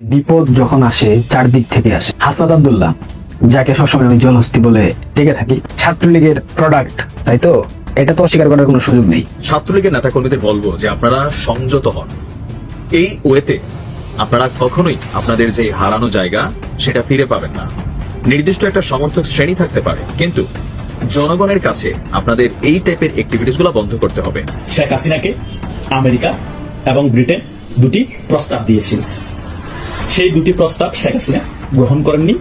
বিপদ যখন আসে চারদিক থেকে আসে। হাসনাত আব্দুল্লাহ যাকে সবসময় আমি জলহস্তি বলে ডেকে থাকি ছাত্রলীগের প্রোডাক্ট তাই তো? এটা তো অস্বীকার করার কোনো সুযোগ নেই। ছাত্রলীগের নেতাকর্মীদের বলব যে আপনারা সংযত হন। এই ওয়েতে আপনারা কখনোই আপনাদের যে হারানো জায়গা সেটা ফিরে পাবেন না। নির্দিষ্ট একটা সমর্থক শ্রেণি থাকতে পারে কিন্তু জনগণের কাছে আপনাদের এই টাইপের অ্যাক্টিভিটিসগুলো বন্ধ করতে হবে। শেখ হাসিনাকে আমেরিকা এবং ব্রিটেন দুটি প্রস্তাব দিয়েছিল। সেই দুটি প্রস্তাব শেখ হাসিনা গ্রহণ করেননি?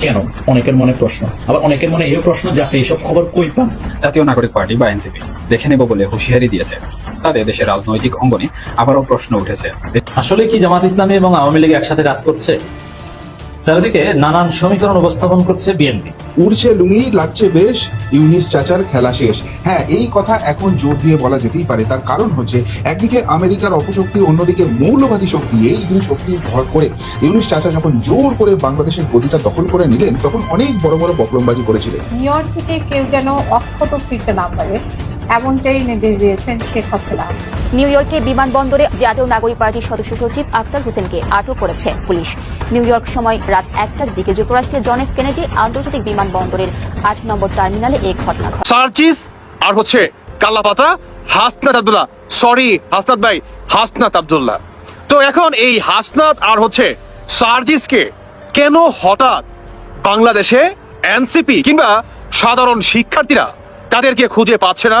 কেন? অনেকের মনে প্রশ্ন। আবার অনেকের মনে এই প্রশ্ন যে আপনি এইসব খবর কই পান? জাতীয় নাগরিক পার্টি বা এনসিপি দেখে নেব বলে হুঁশিয়ারি দিয়েছে। তাদের দেশের রাজনৈতিক অঙ্গনে আবারও প্রশ্ন উঠেছে। আসলে কি জামাত ইসলামী এবং আওয়ামী লীগ একসাথে কাজ করছে? চারিদিকে নানান সমীকরণ উপস্থাপন করছে বিএনপি। উড়ছে লুঙ্গি লাগছে বেশ ইউনিস চাচার খেলা শেষ। হ্যাঁ এই কথা এখন জোর দিয়ে বলা যেতেই পারে। তার কারণ হচ্ছে একদিকে আমেরিকার অপশক্তি অন্যদিকে মৌলবাদী শক্তি। এই দুই শক্তি ভর করে ইউনিস চাচা যখন জোর করে বাংলাদেশের গদিটা দখল করে নিলেন তখন অনেক বড় বড় বকলমবাজি করেছিলেন। নিউ ইয়র্ক থেকে কেউ যেন অক্ষত ফিরতে না পারে এমনটাই নির্দেশ দিয়েছেন শেখ হাসিনা। নিউ ইয়র্কের বিমানবন্দরে জাতীয় নাগরিক পার্টির সদস্য সচিব আক্তার হোসেনকে আটক করেছে পুলিশ। নিউ ইয়র্ক সময় রাত একটার দিকে যুক্তরাষ্ট্রের জন এফ কেনেডি আন্তর্জাতিক বিমানবন্দরের আট নম্বর টার্মিনালে এই ঘটনা ঘটে। সার্জিস আর হচ্ছে কাল্লাপাতা হাসনাত আব্দুল্লাহ। সরি হাসনাত ভাই, হাসনাত আব্দুল্লাহ। তো এখন এই হাসনাত আর হচ্ছে সার্জিসকে কেন হঠাৎ বাংলাদেশে এনসিপি কিংবা সাধারণ শিক্ষার্থীরা তাদেরকে খুঁজে পাচ্ছে না?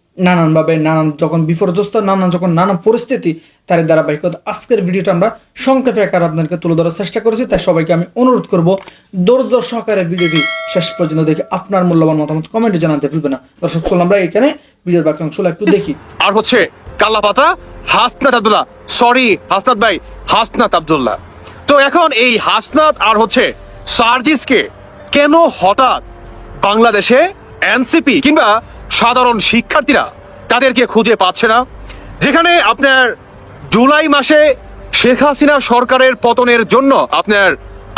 নানানভাবে নানান যখন বিপর্যস্ত নানান যখন নানান পরিস্থিতি তার ধারাবাহিকতা আজকের ভিডিওটা আমরা সংক্ষেপে আকার আপনাদেরকে তুলে ধরার চেষ্টা করেছি। তাই সবাইকে আমি অনুরোধ করব ধৈর্য সহকারে ভিডিওটি শেষ পর্যন্ত দেখে আপনার মূল্যবান মতামত কমেন্টে জানাতে ভুলবে না। দর্শক চলুন আমরা এখানে ভিডিওর বাকি অংশগুলো একটু দেখি। আর হচ্ছে কাল্লাপাতা হাসনাত আব্দুল্লাহ। সরি হাসনাত ভাই হাসনাত আব্দুল্লাহ। তো এখন এই হাসনাত আর হচ্ছে সার্জিসকে কেন হঠাৎ বাংলাদেশে এনসিপি কিংবা সাধারণ শিক্ষার্থীরা তাদেরকে খুঁজে পাচ্ছে না। যেখানে আপনার জুলাই মাসে শেখ হাসিনা সরকারের পতনের জন্য আপনার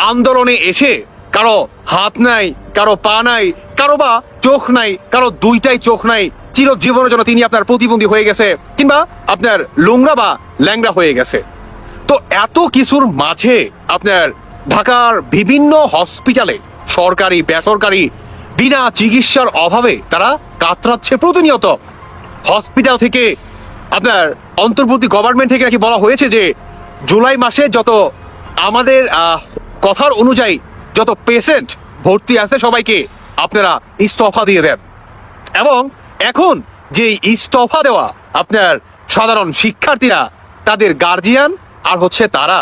আন্দোলনে এসে কারও হাত নাই, কারও পা নাই, কারও বা চোখ নাই, কারও দুইটাই চোখ নাই, চিরজীবনের জন্য তিনি আপনার প্রতিবন্ধী হয়ে গেছে কিংবা আপনার লুংরা বা ল্যাংরা হয়ে গেছে। তো এত কিছুর মাঝে আপনার ঢাকার বিভিন্ন হসপিটালে সরকারি, বেসরকারি বিনা চিকিৎসার অভাবে তারা কাতরাচ্ছে প্রতিনিয়ত। হসপিটাল থেকে আপনার অন্তর্বর্তী গভর্নমেন্ট থেকে নাকি বলা হয়েছে যে, জুলাই মাসে যত আমাদের কথার অনুযায়ী যত পেশেন্ট ভর্তি আছে সবাইকে আপনারা ইস্তফা দিয়ে দেন। এবং এখন যে ইস্তফা দেওয়া আপনার সাধারণ শিক্ষার্থীরা, তাদের গার্জিয়ান আর হচ্ছে তারা,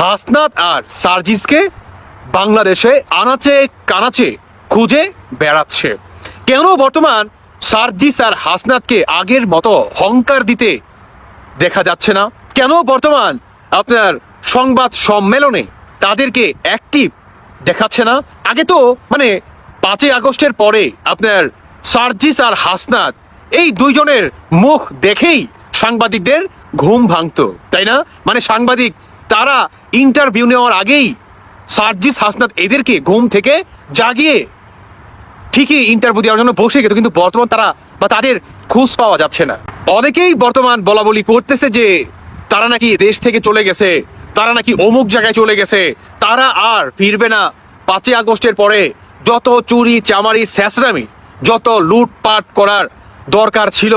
হাসনাত আর সার্জিসকে বাংলাদেশে আনাচে কানাচে খুঁজে বেড়াচ্ছে। কেন বর্তমান সার্জিস আর হাসনাতকে আগের মতো হংকার দিতে দেখা যাচ্ছে না? কেন বর্তমান আপনার সংবাদ সম্মেলনে তাদেরকে অ্যাক্টিভ দেখাচ্ছে না? আগে তো মানে পাঁচই আগস্টের পরে আপনার সার্জিস আর হাসনাত এই দুইজনের মুখ দেখেই সাংবাদিকদের ঘুম ভাঙতো, তাই না? মানে সাংবাদিক, তারা ইন্টারভিউ নেওয়ার আগেই সার্জিস হাসনাত এদেরকে ঘুম থেকে জাগিয়ে ঠিকই ইন্টারভিউ দেওয়ার জন্য বসে গেত কিন্তু বর্তমান তারা বা তাদের খোঁজ পাওয়া যাচ্ছে না। অনেকেই বর্তমান বলা বলি করতেছে যে, তারা নাকি দেশ থেকে চলে গেছে, তারা নাকি অমুক জায়গায় চলে গেছে, তারা আর ফিরবে না। পাঁচই আগস্টের পরে যত চুরি, চামারি স্যাসরামি যত লুটপাট করার দরকার ছিল,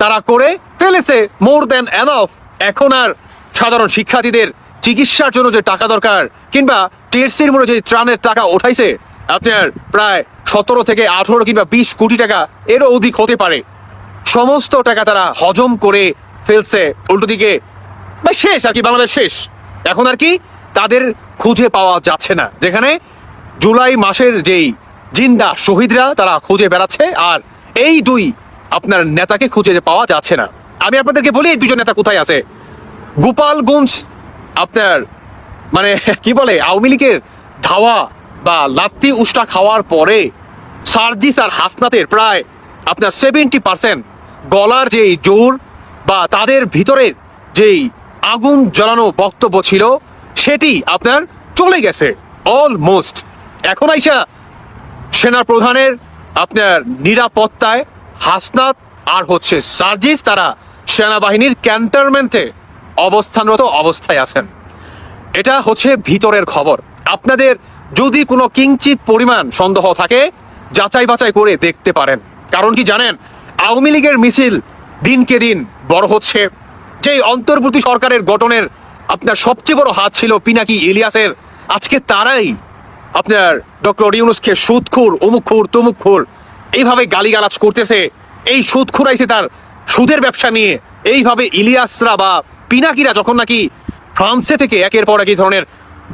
তারা করে ফেলেছে মোর দেন এনফ। এখন আর সাধারণ শিক্ষার্থীদের চিকিৎসার জন্য যে টাকা দরকার, কিংবা টেস্টের মনে যে ত্রাণের টাকা ওঠাইছে আপনার প্রায় সতেরো থেকে আঠেরো কিংবা বিশ কোটি টাকা এরও অধিক হতে পারে। সমস্ত টাকা তারা হজম করে ফেলছে। উল্টো দিকে শেষ আর কি, বাংলাদেশ শেষ। এখন আর কি তাদের খুঁজে পাওয়া যাচ্ছে না, যেখানে জুলাই মাসের যেই জিন্দা শহীদরা তারা খুঁজে বেড়াচ্ছে আর এই দুই আপনার নেতাকে খুঁজে পাওয়া যাচ্ছে না। আমি আপনাদেরকে বলি, এই দুজন নেতা কোথায় আছে? গোপালগঞ্জ আপনার মানে কি বলে, আওয়ামী লীগের ধাওয়া বা লাত্তি উষ্টা খাওয়ার পরে সার্জিস আর হাসনাতের প্রায় আপনার সেভেন্টি পার্সেন্ট গলার যেই জোর বা তাদের ভিতরের যেই আগুন জ্বালানো বক্তব্য ছিল, সেটি আপনার চলে গেছে অলমোস্ট এখন আইসা সেনা প্রধানের আপনার নিরাপত্তায় হাসনাত আর হচ্ছে সার্জিস তারা সেনাবাহিনীর ক্যান্টনমেন্টে অবস্থানরত অবস্থায় আছেন। এটা হচ্ছে ভিতরের খবর। আপনাদের যদি কোনো কিঞ্চিত পরিমাণ সন্দেহ থাকে যাচাই বাছাই করে দেখতে পারেন। কারণ কি জানেন, আওয়ামী লীগের মিছিল দিনকে দিন বড় হচ্ছে। যে অন্তর্বর্তী সরকারের গঠনের আপনার সবচেয়ে বড় হাত ছিল পিনাকি ইলিয়াসের, আজকে তারাই আপনার ডক্টর ইউনুসকে সুদখুর অমুকখুর তমুকখুর এইভাবে গালিগালাজ করতেছে। এই সুদ খুরাইছে তার সুদের ব্যবসা নিয়ে। এইভাবে ইলিয়াসরা বা পিনাকিরা যখন নাকি ফ্রান্সে থেকে একের পর এক ধরনের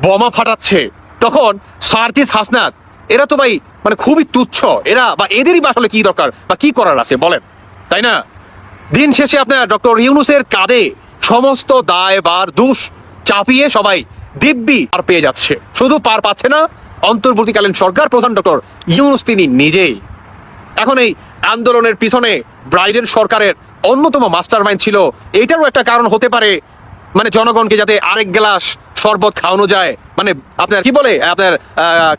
বোমা ফাটাচ্ছে তখন সার্জিস হাসনাত, এরা তো ভাই মানে খুবই তুচ্ছ, এরা বা এদেরই বা আসলে কি দরকার বা কি করার আছে বলেন, তাই না? দিন শেষে আপনার ডক্টর ইউনুসের কাঁধে সমস্ত দায় বার দুষ চাপিয়ে সবাই দিব্যি পার পেয়ে যাচ্ছে। শুধু পার পাচ্ছে না, অন্তর্বর্তীকালীন সরকার প্রধান ডক্টর ইউনুস তিনি নিজেই। এখন এই আন্দোলনের পিছনে ব্রাইডেন সরকারের অন্যতম মাস্টার ছিল, এটারও একটা কারণ হতে পারে মানে জনগণকে যাতে আরেক গ্লাস শরবত খাওয়ানো যায়। মানে আপনার কি বলে? আপনার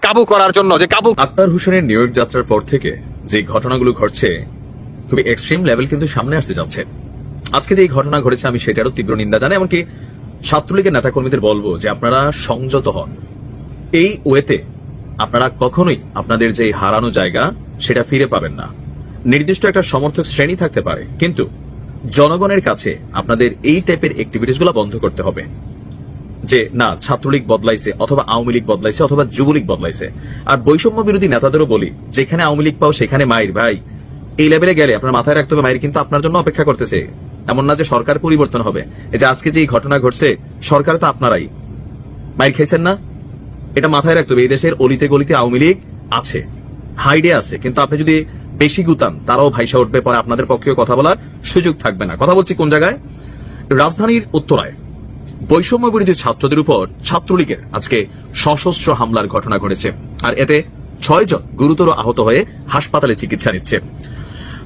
কাবু করার জন্য যে কাবু আক্তার হোসেনের নিউ ইয়র্ক যাত্রার পর থেকে যে ঘটনাগুলো ঘটছে, খুবই এক্সট্রিম লেভেল কিন্তু সামনে আসতে যাচ্ছে। আজকে যে ঘটনা ঘটেছে, আমি সেটারও তীব্র নিন্দা জানাই, এমনকি ছাত্রলীগের নেতাকর্মীদের বলব যে আপনারা সংযত হন। এই ওয়েতে আপনারা কখনোই আপনাদের যে হারানো জায়গা, সেটা ফিরে পাবেন না। নির্দিষ্ট একটা সমর্থক শ্রেণি থাকতে পারে, কিন্তু জনগণের কাছে আপনাদের এই টাইপের অ্যাক্টিভিটিস বন্ধ করতে হবে। যে, না, ছাত্রলীগ বদলাইছে অথবা আওয়ামী লীগ বদলাইছে অথবা যুবলীগ বদলাইছে। আর বৈষম্য বিরোধী নেতাদেরও বলি, যেখানে আওয়ামী লীগ পাও সেখানে মায়ের, ভাই। এই লেভেলে গেলে আপনার মাথায় রাখতে হবে, মায়ের কিন্তু আপনার জন্য অপেক্ষা করতেছে। এমন না যে সরকার পরিবর্তন হবে। এই যে আজকে যে এই ঘটনা ঘটছে সরকার তো আপনারাই। মায়ের খাইছেন না? এটা মাথায় রাখতে হবে, এই দেশের অলিতে গলিতে আওয়ামী লীগ আছে, হাইডে আছে। কিন্তু আপনি যদি বেশি গুতান, তারাও ভাইসা উঠবে, পরে আপনাদের পক্ষেও কথা বলার সুযোগ থাকবে না। কথা বলছি কোন জায়গায়? রাজধানীর উত্তরায়। বৈষম্য বিরোধী ছাত্রদের উপর ছাত্রলীগের আজকে সশস্ত্র হামলার ঘটনা ঘটেছে। আর এতে ছয় জন গুরুতর আহত হয়ে হাসপাতালে চিকিৎসা নিচ্ছে।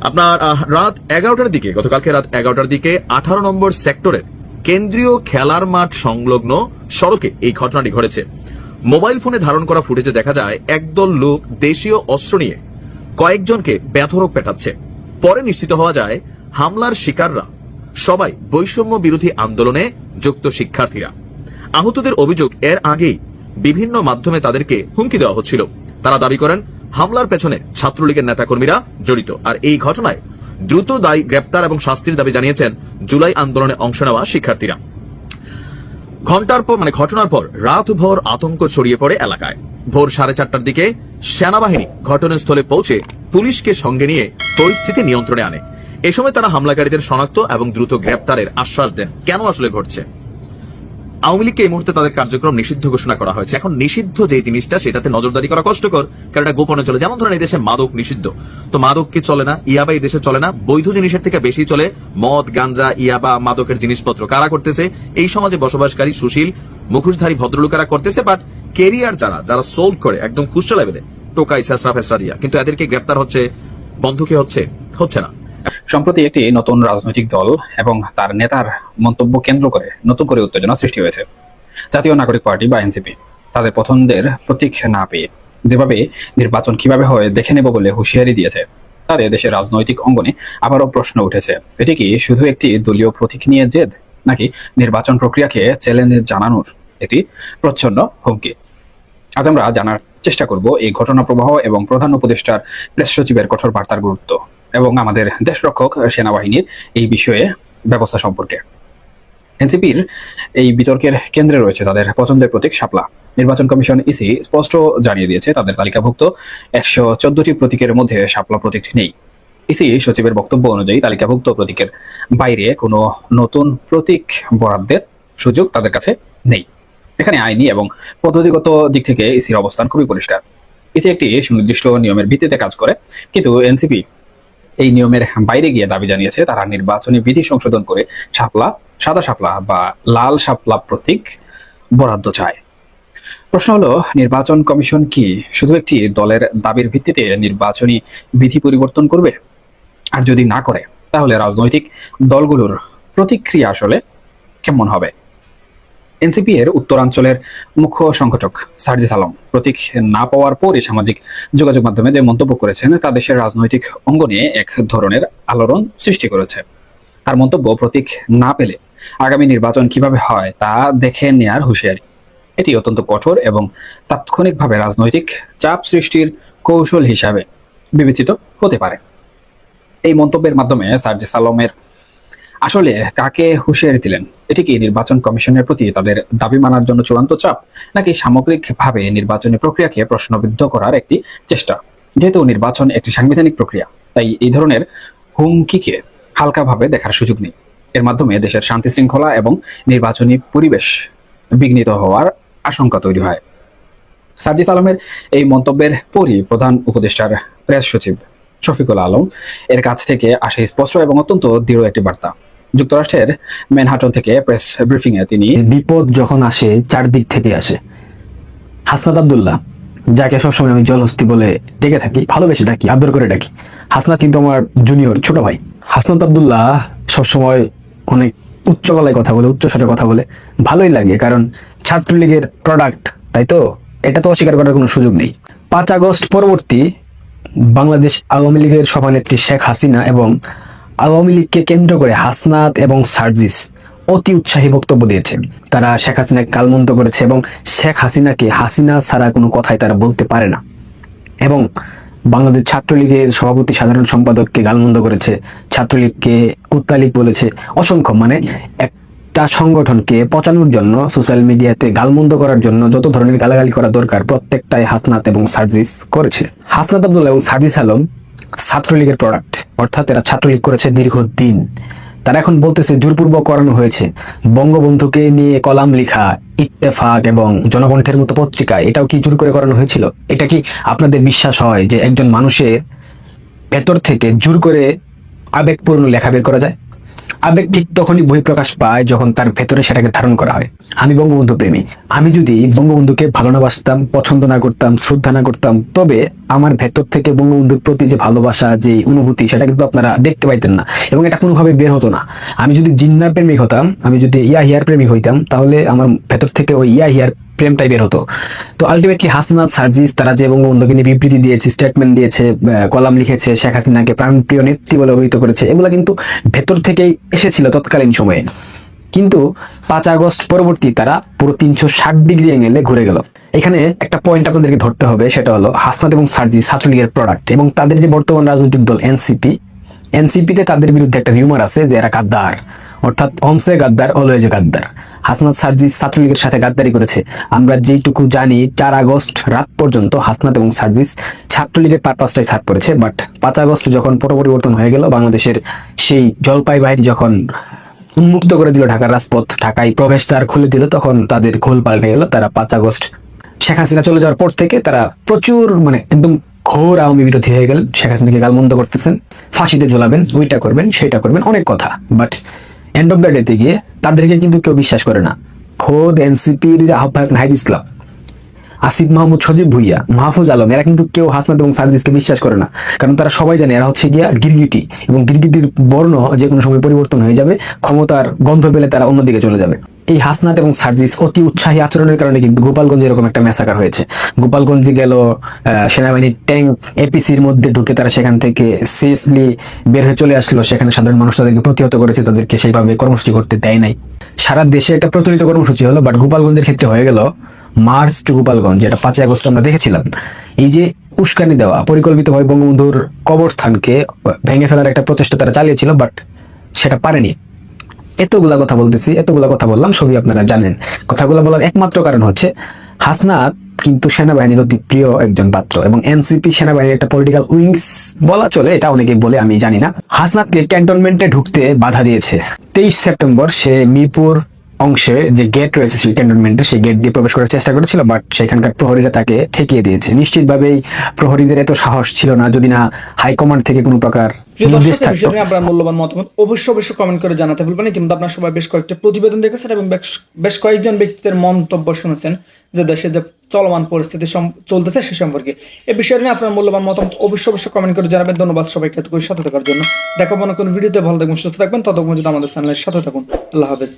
আপনার রাত এগারোটার দিকে, গতকালকে রাত এগারোটার দিকে আঠারো নম্বর সেক্টরের কেন্দ্রীয় খেলার মাঠ সংলগ্ন সড়কে এই ঘটনাটি ঘটেছে। মোবাইল ফোনে ধারণ করা ফুটেজে দেখা যায়, একদল লোক দেশীয় অস্ত্র নিয়ে কয়েকজনকে ব্যথরোগ পেটাচ্ছে। পরে নিশ্চিত হওয়া যায়, হামলার শিকাররা সবাই বৈষম্য বিরোধী আন্দোলনে যুক্ত শিক্ষার্থীরা। আহতদের অভিযোগ এর আগেই বিভিন্ন মাধ্যমে তাদেরকে হুমকি দেওয়া হচ্ছিল। তারা দাবি করেন, হামলার পেছনে ছাত্রলীগের নেতাকর্মীরা জড়িত। আর এই ঘটনায় দ্রুত দায়ী গ্রেপ্তার এবং শাস্তির দাবি জানিয়েছেন জুলাই আন্দোলনে অংশ নেওয়া শিক্ষার্থীরা। ঘণ্টার পর মানে ঘটনার পর রাতভর আতঙ্ক ছড়িয়ে পড়ে এলাকায়। ভোর সাড়ে চারটার দিকে সেনাবাহিনী ঘটনাস্থলে পৌঁছে পুলিশকে সঙ্গে নিয়ে পরিস্থিতি নিয়ন্ত্রণে আনে। এ সময় তারা হামলাকারীদের শনাক্ত এবং দ্রুত গ্রেপ্তারের আশ্বাস দেন। কেন আসলে ঘটছে? আওয়ামী লীগকে এই মুহূর্তে তাদের কার্যক্রম নিষিদ্ধ ঘোষণা করা হয়েছে। এখন নিষিদ্ধ যে জিনিসটা, সেটাতে নজরদারি করা কষ্টকর, কারণ এটা গোপনে চলে। যেমন ধরেন, এই দেশে মাদক নিষিদ্ধ। তো মাদক কি চলে না, ইয়াবা এই দেশে চলে না, বৈধ জিনিসের থেকে বেশি চলে মদ গাঞ্জা ইয়াবা, মাদকের জিনিসপত্র। কারা করতেছে? এই সমাজে বসবাসকারী সুশীল, মুখোশধারী ভদ্রলোকেরা করতেছে বাট কেরিয়ার যারা যারা সোল্ড করে, একদম খুচরা লেভেলে টোকাই শেসরা ফেসরা দিয়া। কিন্তু এদেরকে গ্রেপ্তার হচ্ছে বন্ধুকে হচ্ছে? হচ্ছে না। সম্প্রতি একটি নতুন রাজনৈতিক দল এবং তার নেতার মন্তব্য কেন্দ্র করে নতুন করে উত্তেজনা সৃষ্টি হয়েছে। জাতীয় নাগরিক পার্টি বা এনসিপি, তাদের পছন্দের প্রতীক না পেয়ে যেভাবে নির্বাচন কীভাবে হয় দেখে নেব বলে হুঁশিয়ারি দিয়েছে। তাতে দেশের রাজনৈতিক অঙ্গনে আবারও প্রশ্ন উঠেছে। এটি কি শুধু একটি দলীয় প্রতীক নিয়ে জেদ, নাকি নির্বাচন প্রক্রিয়াকে চ্যালেঞ্জ জানানোর একটি প্রচ্ছন্ন হুমকি? আজ আমরা জানার চেষ্টা করব এই ঘটনা প্রবাহ এবং প্রধান উপদেষ্টার প্রেস সচিবের কঠোর বার্তার গুরুত্ব। এবং আমাদের দেশরক্ষক সেনাবাহিনীর এই বিষয়ে ব্যবস্থা সম্পর্কে। এনসিপির এই বিতর্কের কেন্দ্রে রয়েছে তাদের পছন্দের প্রতীক শাপলা। নির্বাচন কমিশন ইসি স্পষ্ট জানিয়ে দিয়েছে, তাদের তালিকাভুক্ত একশো চোদ্দটি প্রতীকের মধ্যে শাপলা প্রতীকটি নেই। ইসি সচিবের বক্তব্য অনুযায়ী তালিকাভুক্ত প্রতীকের বাইরে কোনো নতুন প্রতীক বরাদ্দের সুযোগ তাদের কাছে নেই। এখানে আইনি এবং পদ্ধতিগত দিক থেকে ইসির অবস্থান খুবই পরিষ্কার। ইসি একটি সুনির্দিষ্ট নিয়মের ভিত্তিতে কাজ করে, কিন্তু এনসিপি এই নিয়মের বাইরে গিয়ে দাবি জানিয়েছে তারা নির্বাচনী বিধি সংশোধন করে শাপলা, সাদা শাপলা বা লাল শাপলা প্রতীক বরাদ্দ চায়। প্রশ্ন হলো, নির্বাচন কমিশন কি শুধু একটি দলের দাবির ভিত্তিতে নির্বাচনী বিধি পরিবর্তন করবে? আর যদি না করে, তাহলে রাজনৈতিক দলগুলোর প্রতিক্রিয়া আসলে কেমন হবে? এনসিপি এর উত্তরাঞ্চলের মুখ্য সংগঠক সার্জিস আলম। প্রতীক না পাওয়ার পরই সামাজিক যোগাযোগ মাধ্যমে যে মন্তব্য করেছেন, তা দেশের রাজনৈতিক অঙ্গনে এক ধরনের আলোড়ন সৃষ্টি করেছে। তার মন্তব্য, প্রতীক না পেলে আগামী নির্বাচন কীভাবে হয় তা দেখে নেয়ার হুঁশিয়ারি। এটি অত্যন্ত কঠোর এবং তাৎক্ষণিকভাবে রাজনৈতিক চাপ সৃষ্টির কৌশল হিসাবে বিবেচিত হতে পারে। এই মন্তব্যের মাধ্যমে সার্জিস আলমের আসলে কাকে হুঁশিয়ারি দিলেন? এটি কি নির্বাচন কমিশনের প্রতি তাদের দাবি মানার জন্য চূড়ান্ত চাপ, নাকি সামগ্রিকভাবে নির্বাচনী প্রক্রিয়াকে প্রশ্নবিদ্ধ করার একটি চেষ্টা? যেহেতু নির্বাচন একটি সাংবিধানিক প্রক্রিয়া, তাই এই ধরনের হুমকিকে হালকাভাবে দেখার সুযোগ নেই। এর মাধ্যমে দেশের শান্তি শৃঙ্খলা এবং নির্বাচনী পরিবেশ বিঘ্নিত হওয়ার আশঙ্কা তৈরি হয়। সার্জিস আলমের এই মন্তব্যের পরই প্রধান উপদেষ্টার প্রেস সচিব শফিকুল আলম এর কাছ থেকে আসে স্পষ্ট এবং অত্যন্ত দৃঢ় একটি বার্তা। যুক্তরাষ্ট্রের ম্যানহাটন থেকে প্রেস ব্রিফিং এ তিনি বিপদ যখন আসে, চারদিক থেকে আসে। হাসনাত আব্দুল্লাহ, যাকে সবসময় আমি জলহস্তি বলে ডেকে থাকি, ভালোবেসে ডাকি, আদর করে ডাকি। হাসনাত কিন্তু আমার জুনিয়র ছোট ভাই। হাসনাত আব্দুল্লাহ সবসময় অনেক উচ্চ গলায় কথা বলে উচ্চ স্বরে কথা বলে। ভালোই লাগে, কারণ ছাত্রলীগের প্রোডাক্ট তাই তো? এটা তো অস্বীকার করার কোনো সুযোগ নেই। পাঁচ আগস্ট পরবর্তী বাংলাদেশ আওয়ামী লীগের সভানেত্রী শেখ হাসিনা এবং আওয়ামী লীগকে কেন্দ্র করে হাসনাত এবং সার্জিস অতি উৎসাহী বক্তব্য দিয়েছে। তারা শেখ হাসিনাকে কালমন্ত করেছে এবং শেখ হাসিনাকে হাসিনা ছাড়া কোনো কথাই তারা বলতে পারে না। এবং বাংলাদেশ ছাত্রলীগের সভাপতি, সাধারণ সম্পাদককে গালমন্দ করেছে, ছাত্রলীগকে কুত্তালীগ বলেছে। অসংখ্য মানে একটা সংগঠনকে পচানোর জন্য, সোশ্যাল মিডিয়াতে গালমন্দ করার জন্য যত ধরনের গালাগালি করা দরকার, প্রত্যেকটাই হাসনাত এবং সার্জিস করেছে। হাসনাত আব্দুল্লাহ এবং সার্জিস আলম ছাত্রলীগের প্রোডাক্ট অর্থাৎ এরা ছাত্রলীগ করেছে দীর্ঘদিন। তারা এখন বলতেছে, জোরপূর্বক করানো হয়েছে। বঙ্গবন্ধুকে নিয়ে কলাম লেখা, ইত্তেফাক এবং জনকণ্ঠের মতো পত্রিকা, এটাও কি জোর করে করানো হয়েছিল? এটা কি আপনাদের বিশ্বাস হয় যে একজন মানুষের ভেতর থেকে জোর করে আবেগপূর্ণ লেখা বের করা যায়? আবেগ ঠিক তখনই বহিঃপ্রকাশ পায় যখন তার ভেতরে সেটাকে ধারণ করা হয়। আমি বঙ্গবন্ধু প্রেমী। আমি যদি বঙ্গবন্ধুকে ভালো না বাসতাম, পছন্দ না করতাম, শ্রদ্ধা না করতাম, তবে আমার ভেতর থেকে বঙ্গবন্ধুর প্রতি যে ভালোবাসা, যে অনুভূতি, সেটা কিন্তু আপনারা দেখতে পাইতেন না এবং এটা কোনোভাবে বের হতো না। আমি যদি জিন্নার প্রেমিক হতাম, আমি যদি ইয়া হিয়ার প্রেমিক হইতাম, তাহলে আমার ভেতর থেকে ওই ইয়া হিয়ার প্রেমটাই বের হতো। তো আলটিমেটলি হাসনাত, সার্জিস, তারা যে বঙ্গবন্ধুকে নিয়ে বিবৃতি দিয়েছে স্টেটমেন্ট দিয়েছে কলাম লিখেছে, শেখ হাসিনাকে প্রাণপ্রিয় নেত্রী বলে অভিহিত করেছে, এগুলো কিন্তু ভেতর থেকেই এসেছিল তৎকালীন সময়ে। কিন্তু পাঁচ আগস্ট পরবর্তী তারা পুরো তিনশো ষাট ডিগ্রি অ্যাঙ্গেলে ঘুরে গেল। এখানে একটা পয়েন্ট আপনাদেরকে ধরতে হবে, সেটা হলো হাসনাত এবং সার্জি ছাত্রলীগের প্রোডাক্ট এবং তাদের যে বর্তমান রাজনৈতিক দল এনসিপি এনসিপিতে তাদের বিরুদ্ধে একটা রিউমার আছে যে এরা গাদ্দার অর্থাৎ অনসে গাদ্দার অলওয়েজ গাদ্দার। হাসনাত সার্জি ছাত্রলীগের সাথে গাদ্দারি করেছে। আমরা যেইটুকু জানি, চার আগস্ট রাত পর্যন্ত হাসনাত এবং সার্জিস ছাত্রলীগের পারপাসটাই ছাড় পড়েছে বাট পাঁচ আগস্ট যখন পরিবর্তন হয়ে গেল, বাংলাদেশের সেই জলপাই বাহিনী যখন উন্মুক্ত করে দিল ঢাকার রাজপথ, ঢাকায় প্রবেশদ্বার খুলে দিল, তখন তাদের ঘোল পাল্টে গেল। তারা পাঁচ আগস্ট শেখ হাসিনা চলে যাওয়ার পর থেকে তারা প্রচুর মানে একদম ঘোর আওয়ামী বিরোধী হয়ে গেলেন। শেখ হাসিনাকে গালমন্দ করতেছেন। ফাঁসিতে ঝোলাবেন, ওইটা করবেন সেটা করবেন, অনেক কথা। বাট এন্ড অফ দ্য ডেতে গিয়ে তাদেরকে কিন্তু কেউ বিশ্বাস করে না। খোদ এনসিপির যে আহ্বায়ক নাহিদ ইসলাম আসিফ মাহমুদ সজীব ভুইয়া, মাহফুজ আলম, এরা কিন্তু কেউ হাসনাত এবং সার্জিসকে বিশ্বাস করে না। কারণ তারা সবাই জানে এরা হচ্ছে গিয়া গিরগিটি এবং গিরগিটির বর্ণ যে কোনো সময় পরিবর্তন হয়ে যাবে, ক্ষমতার গন্ধ পেলে তারা অন্যদিকে চলে যাবে। এই হাসনাত এবং সার্জিস অতি উৎসাহী আচরণের কারণে কিন্তু গোপালগঞ্জে এরকম একটা ম্যাসাকার হয়েছে। গোপালগঞ্জে গেল সেনাবাহিনীর ট্যাঙ্ক এপিসির মধ্যে ঢুকে তারা সেখান থেকে সেফলি বের হয়ে চলে আসলো। সেখানে সাধারণ মানুষ তাদেরকে প্রতিহত করেছে, তাদেরকে সেইভাবে কর্মসূচি করতে দেয় নাই। সারা দেশে একটা প্রচলিত কর্মসূচি হলো বাট গোপালগঞ্জের ক্ষেত্রে হয়ে গেল মার্চ টু গোপালগঞ্জ, যেটা পাঁচই আগস্ট আমরা দেখেছিলাম। এই যে উস্কানি দেওয়া, পরিকল্পিতভাবে বঙ্গবন্ধুর কবরস্থানকে ভেঙে ফেলার একটা প্রচেষ্টা তারা চালিয়েছিল বাট সেটা পারেনি। এতগুলা কথা বলতেছি, এতগুলা কথা বললাম, সবই আপনারা জানেন। কথাগুলো বলার একমাত্র কারণ হচ্ছে, হাসনাত কিন্তু সেনাবাহিনীর অতি প্রিয় একজন পাত্র এবং এনসিপি সেনাবাহিনীর একটা পলিটিক্যাল উইংস বলা চলে, এটা অনেকে বলে, আমি জানি না। হাসনাতকে ক্যান্টনমেন্টে ঢুকতে বাধা দিয়েছে। তেইশ সেপ্টেম্বর সে মিরপুর অংশে যে গেট রয়েছে সেই ক্যান্টনমেন্টে সেই গেট দিয়ে প্রবেশ করার চেষ্টা করেছিল বাট সেখানকার প্রহরীরা তাকে ঠেকিয়ে দিয়েছে। নিশ্চিতভাবেই প্রহরীদের এত সাহস ছিল না যদি না হাইকমান্ড থেকে কোনো প্রকার প্রিয় নির্দেশ দর্শক এই থাকতো। বিষয় নিয়ে আপনার মূল্যবান মতামত অবশ্যই অবশ্যই কমেন্ট করে জানাতে ভুলবেন ইতিমধ্যে আপনার সবাই বেশ কয়েকটি প্রতিবেদন দেখেছেন এবং বেশ- বেশ কয়েকজন ব্যক্তিদের মন্তব্য শুনেছেন যে দেশে যে চলমান পরিস্থিতি চলতেছে সে সম্পর্কে। এই বিষয় নিয়ে আপনার মূল্যবান মতামত অবশ্যই অবশ্যই কমেন্ট করে জানাবেন। ধন্যবাদ সবাইকে সাথে থাকার জন্য। দেখাবো না কোনো ভিডিওতে ভালো থাকবেন সুস্থ থাকবেন। ততক্ষণ যদি আমাদের চ্যানেলের সাথে থাকুন। আল্লাহ হাফেজ।